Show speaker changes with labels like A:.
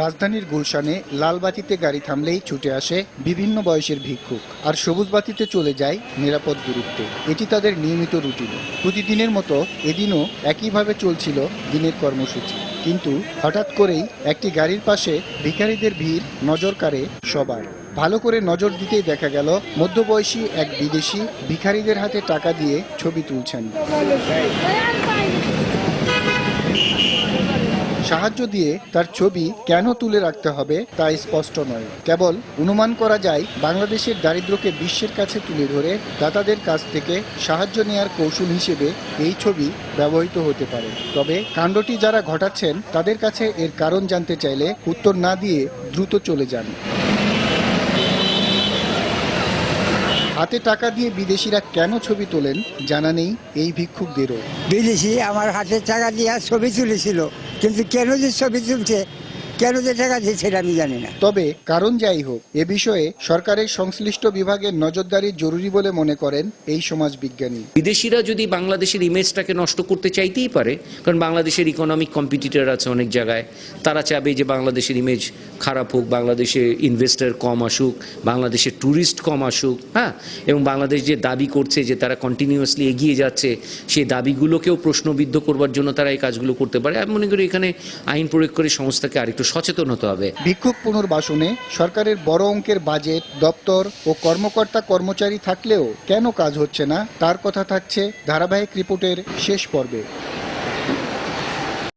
A: রাজধানীর গুলশানে লাল বাতিতে গাড়ি থামলেই ছুটে আসে বিভিন্ন বয়সের ভিক্ষুক আর সবুজ বাতিতে চলে যায় নিরাপদ দূরত্বে। এটি তাদের নিয়মিত রুটিন। প্রতিদিনের মতো এদিনও একইভাবে চলছিল দিনের কর্মসূচি। কিন্তু হঠাৎ করেই একটি গাড়ির পাশে ভিখারিদের ভিড় নজর কাড়ে সবার। ভালো করে নজর দিতেই দেখা গেল, মধ্যবয়সী এক বিদেশি ভিখারিদের হাতে টাকা দিয়ে ছবি তুলছেন। সাহায্য দিয়ে তার ছবি কেন তুলে রাখতে হবে তা স্পষ্ট নয়। কেবল অনুমান করা যায়, বাংলাদেশের দারিদ্র্যকে বিশ্বের কাছে তুলে ধরে দাতাদের কাছ থেকে সাহায্য নেয়ার কৌশল হিসেবে এই ছবি ব্যবহৃত হতে পারে। তবে কাণ্ডটি যারা ঘটাচ্ছেন, তাদের কাছে এর কারণ জানতে চাইলে উত্তর না দিয়ে দ্রুত চলে যান। হাতে টাকা দিয়ে বিদেশিরা কেন ছবি তোলেন জানা নেই এই ভিক্ষুকদেরও।
B: বিদেশি আমার হাতে টাকা দিয়ে ছবি তুলেছিল। কিন্তু কেন যে ছবি তুলছে কেন যে টাকা দিচ্ছে সেটা আমি জানি না।
A: তবে কারণ যাই হোক এ বিষয়ে সরকারের সংশ্লিষ্ট বিভাগের নজরদারি জরুরি বলে মনে করেন এই সমাজ বিজ্ঞানী
C: বিদেশিরা যদি বাংলাদেশের ইমেজটাকে নষ্ট করতে চাইতেই পারে কারণ বাংলাদেশের ইকোনমিক কম্পিটিটর আছে অনেক জায়গায় তারা চাবে যে বাংলাদেশের ইমেজ খারাপ হোক বাংলাদেশে ইনভেস্টর কম আসুক বাংলাদেশে ট্যুরিস্ট কম আসুক হ্যাঁ? এবং বাংলাদেশ যে দাবি করছে যে তারা কন্টিনিউয়াসলি এগিয়ে যাচ্ছে সেই দাবিগুলোকেও প্রশ্নবিদ্ধ করবার জন্য তারা এই কাজগুলো করতে পারে। আমি মনে করি এখানে আইন প্রয়োগ করে সংস্থাকে আরেকটু সচেতন হতে হবে।
A: ভিক্ষুক পুনর্বাসনে সরকারের বড় অঙ্কের বাজেট, দপ্তর ও কর্মকর্তা কর্মচারী থাকলেও কেন কাজ হচ্ছে না? তার কথা থাকছে ধারাবাহিক রিপোর্টের শেষ পর্বে।